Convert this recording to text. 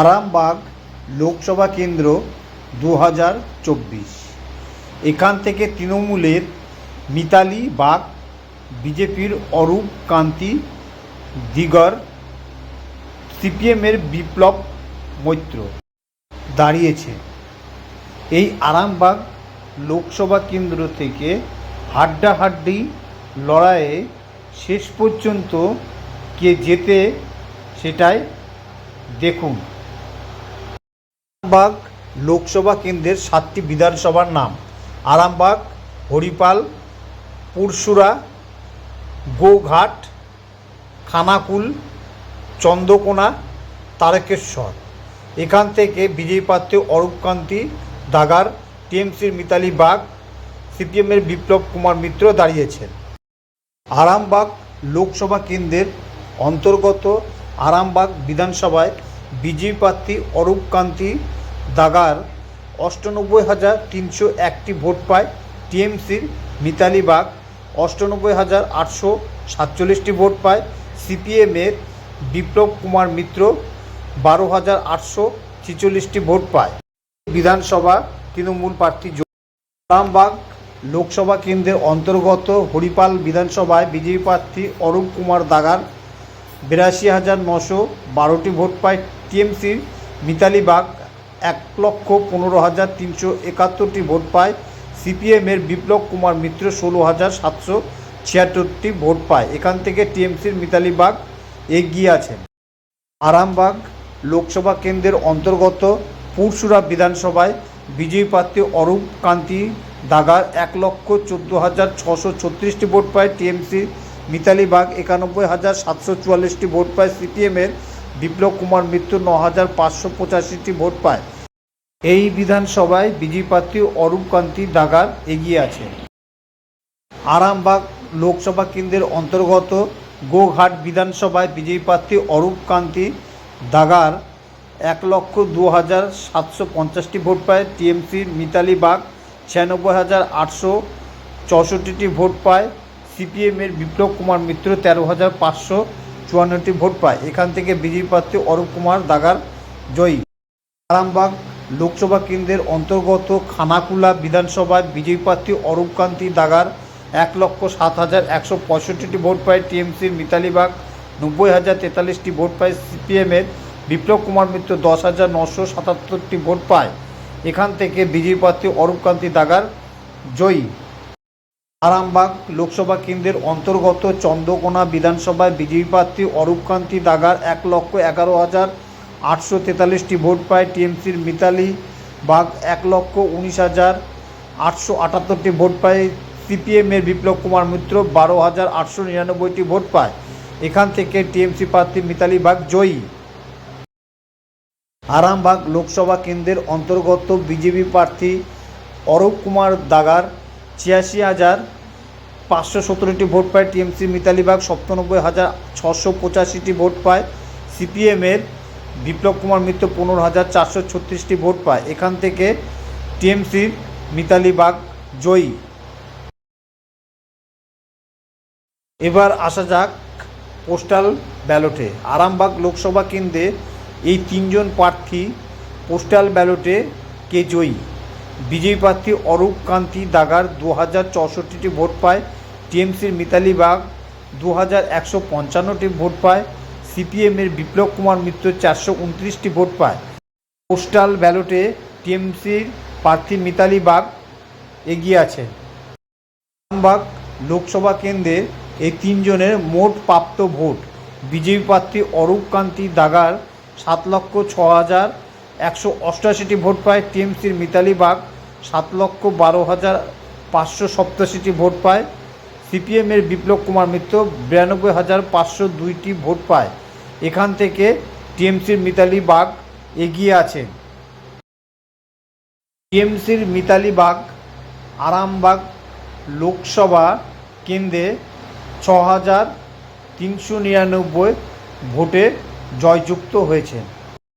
আরামবাগ লোকসভা কেন্দ্র দু হাজার চব্বিশ। এখান থেকে তৃণমূলের মিতালি বাগ, বিজেপির অরূপ কান্তি, দিগর, সিপিএমের বিপ্লব মৈত্র দাঁড়িয়েছে। এই আরামবাগ লোকসভা কেন্দ্র থেকে হাড্ডাহাড্ডি লড়াইয়ে শেষ পর্যন্ত কে যেতে সেটাই দেখুন। আরামবাগ লোকসভা কেন্দ্রের সাতটি বিধানসভার নাম। আরামবাগ, হরিপাল পুরসুরা গোঘাট, খানাকুল, চন্দ্রকোনা, তারকেশ্বর। এখান থেকে বিজয়ী প্রার্থী অরূপকান্তি দাগার, টিএমসির মিতালি বাগ, সিপিএমের বিপ্লব কুমার মিত্র দাঁড়িয়েছেন। আরামবাগ লোকসভা কেন্দ্রের অন্তর্গত আরামবাগ বিধানসভায় বিজেপি প্রার্থী অরূপ কান্তি দাগার অষ্টানব্বই হাজার তিনশো একটি ভোট পায় টিএমসির মিতালি বাগ। অষ্টানব্বই হাজার আটশো সাতচল্লিশটি ভোট পায় সিপিএমের বিপ্লব কুমার মিত্র। বারো হাজার আটশো ছেচল্লিশটি ভোট পায় বিধানসভা তৃণমূল প্রার্থী আরামবাগ লোকসভা কেন্দ্রের অন্তর্গত হরিপাল বিধানসভায় বিজেপি প্রার্থী অরূপ কুমার দাগার। বিরাশি হাজার নশো বারোটি ভোট পায় টিএমসির মিতালি বাগ। এক লক্ষ পনেরো হাজার তিনশো একাত্তরটি ভোট পায়। সিপিএমের বিপ্লব কুমার মিত্র ষোলো হাজার সাতশো ছিয়াত্তরটি ভোট পায়। এখান থেকে টিএমসির মিতালি বাগ এগিয়ে আছেন। আরামবাগ লোকসভা কেন্দ্রের অন্তর্গত পুরসুরা বিধানসভায় বিজয়ী প্রার্থী অরূপ কান্তি দাগার এক লক্ষ চোদ্দ হাজার ছশো ছত্রিশটি ভোট পায়। টিএমসি মিতালি বাগ একানব্বই হাজার সাতশো চুয়াল্লিশটি ভোট পায়। সিপিএমের বিপ্লব কুমার মিত্র ন হাজার পাঁচশো পঁচাশিটি ভোট পায়। এই বিধানসভায় বিজয়ী প্রার্থী অরূপ কান্তি দাগার এগিয়ে আছে। আরামবাগ লোকসভা কেন্দ্রের অন্তর্গত গোঘাট বিধানসভায় বিজয়ী প্রার্থী অরূপ কান্তি দাগার এক লক্ষ দু হাজার সাতশো পঞ্চাশটি ভোট পায়। টিএমসির মিতালি বাগ ছিয়ানব্বই হাজার আটশো চৌষট্টিটি ভোট পায়। সিপিএমের বিপ্লব কুমার মিত্র তেরো হাজার পাঁচশো চুয়ান্নটি ভোট পায়। এখান থেকে বিজেপি প্রার্থী অরূপ কুমার দাগার জয়ী। আরামবাগ লোকসভা কেন্দ্রের অন্তর্গত খানাকুলা বিধানসভায় বিজেপি প্রার্থী অরূপ কান্তি দাগার এক লক্ষ সাত হাজার একশো পঁয়ষট্টিটি ভোট পায় টিএমসির মিতালি বাগ, নব্বই হাজার তেতাল্লিশটি ভোট পায় সিপিএমের বিপ্লব কুমার মিত্র, দশ হাজার নশো সাতাত্তরটি ভোট পায়। এখান থেকে বিজেপি প্রার্থী অরূপ কান্তি দাগার জয়ী। আরামবাগ লোকসভা কেন্দ্রের অন্তর্গত চন্দ্রকোনা বিধানসভায় বিজেপি প্রার্থী অরূপ কান্তি দাগার এক লক্ষ এগারো হাজার আটশো তেতাল্লিশটি ভোট পায় টিএমসির মিতালি বাগ এক লক্ষ উনিশ হাজার আটশো আটাত্তরটি ভোট পায় সিপিএমের বিপ্লব কুমার মিত্র বারো হাজার আটশো নিরানব্বইটি ভোট পায়। এখান থেকে টিএমসি প্রার্থী মিতালি বাগ জয়ী। আরামবাগ লোকসভা কেন্দ্রের অন্তর্গত বিজেপি প্রার্থী অরূপ কুমার দাগার ছিয়াশি হাজার পাঁচশো সতেরোটি ভোট পায় টিএমসি মিতালি বাগ, সপ্তানব্বই হাজার ছশো পঁচাশিটি ভোট পায় সিপিএমের বিপ্লব কুমার মিত্র, পনেরো হাজার চারশো ছত্রিশটি ভোট পায়। এখান থেকে টিএমসির মিতালি বাগ জয়ী। এবার আসা যাক পোস্টাল ব্যালটে। আরামবাগ লোকসভা কেন্দ্রে এই তিনজন প্রার্থী পোস্টাল ব্যালটে কে জয়ী? বিজয়ী প্রার্থী অরূপ কান্তি দাগার দু হাজার চৌষট্টিটি ভোট পায়, টিএমসির মিতালি বাগ দু হাজার একশো পঞ্চান্নটি ভোট পায়, সিপিএমের বিপ্লব কুমার মিত্র চারশো উনত্রিশটি ভোট পায়। পোস্টাল ব্যালটে টিএমসির প্রার্থী মিতালি বাগ এগিয়ে আছে। আরামবাগ লোকসভা কেন্দ্রের এই তিনজনের মোট প্রাপ্ত ভোট। বিজেপি প্রার্থী অরূপ কান্তি দাগার সাত লক্ষ ছ হাজার একশো অষ্টআশিটি ভোট পায়, টিএমসির মিতালি বাগ সাত লক্ষ বারো হাজার পাঁচশো সপ্তাশিটি ভোট পায়। সিপিএমের বিপ্লব কুমার মিত্র বিরানব্বই হাজার পাঁচশো দুইটি ভোট পায়। এখান থেকে টিএমসির মিতালি বাগ এগিয়ে আছে টিএমসির মিতালি বাগ আরামবাগ লোকসভা কেন্দ্রে ছ হাজার তিনশো নিরানব্বই ভোটে জয়যুক্ত হয়েছেন।